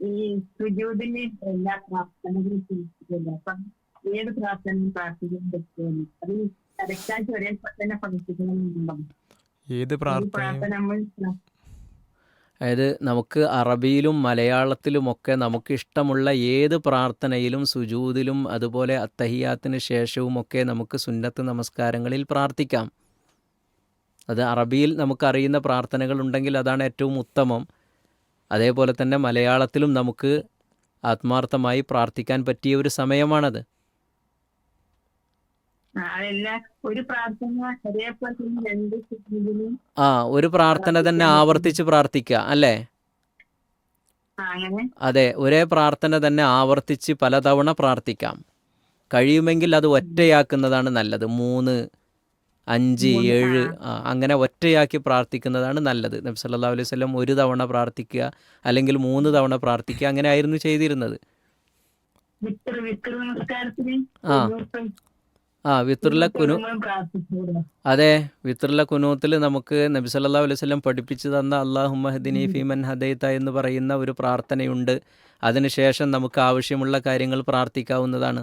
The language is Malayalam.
ഈ സുജൂദിന് എല്ലാ പ്രാർത്ഥനകളും ചോദിച്ചിട്ടുണ്ട് അപ്പം ഏത് പ്രാർത്ഥനയും പ്രാർത്ഥിക്കാൻ പറ്റുമല്ലോ അത് കറക്റ്റായിട്ട് ഒരേ തന്നെ പഠിപ്പിക്കണമെന്നുണ്ടോ? ഏത് പ്രാർത്ഥന നമ്മൾ അതായത് നമുക്ക് അറബിയിലും മലയാളത്തിലുമൊക്കെ നമുക്ക് ഇഷ്ടമുള്ള ഏത് പ്രാർത്ഥനയിലും സുജൂതിലും അതുപോലെ അത്തഹിയാത്തിന് ശേഷവുമൊക്കെ നമുക്ക് സുന്നത്ത് നമസ്കാരങ്ങളിൽ പ്രാർത്ഥിക്കാം. അത് അറബിയിൽ നമുക്കറിയുന്ന പ്രാർത്ഥനകൾ ഉണ്ടെങ്കിൽ അതാണ് ഏറ്റവും ഉത്തമം. അതേപോലെ തന്നെ മലയാളത്തിലും നമുക്ക് ആത്മാർത്ഥമായി പ്രാർത്ഥിക്കാൻ പറ്റിയ ഒരു സമയമാണത്. ആ, ഒരു പ്രാർത്ഥന തന്നെ ആവർത്തിച്ച് പ്രാർത്ഥിക്കുക അല്ലേ? അതെ ഒരേ പ്രാർത്ഥന തന്നെ ആവർത്തിച്ച് പലതവണ പ്രാർത്ഥിക്കാം. കഴിയുമെങ്കിൽ അത് ഒറ്റയാക്കുന്നതാണ് നല്ലത്. മൂന്ന് അഞ്ച് ഏഴ് അങ്ങനെ ഒറ്റയാക്കി പ്രാർത്ഥിക്കുന്നതാണ് നല്ലത്. നബി സല്ലാ അലൈഹി വസല്ലം ഒരു തവണ പ്രാർത്ഥിക്കുക അല്ലെങ്കിൽ മൂന്ന് തവണ പ്രാർത്ഥിക്കുക അങ്ങനെ ആയിരുന്നു ചെയ്തിരുന്നത് ആ. ആ വിത്രുല കുനു അതെ വിത്രുല കുനൂത്തിൽ നമുക്ക് അലൈഹി വസല്ലം പഠിപ്പിച്ചു തന്ന അള്ളാഹുമ്മഹദിനി ഫിമൻ ഹദൈത്ത എന്ന് പറയുന്ന ഒരു പ്രാർത്ഥനയുണ്ട്. അതിനുശേഷം നമുക്ക് ആവശ്യമുള്ള കാര്യങ്ങൾ പ്രാർത്ഥിക്കാവുന്നതാണ്.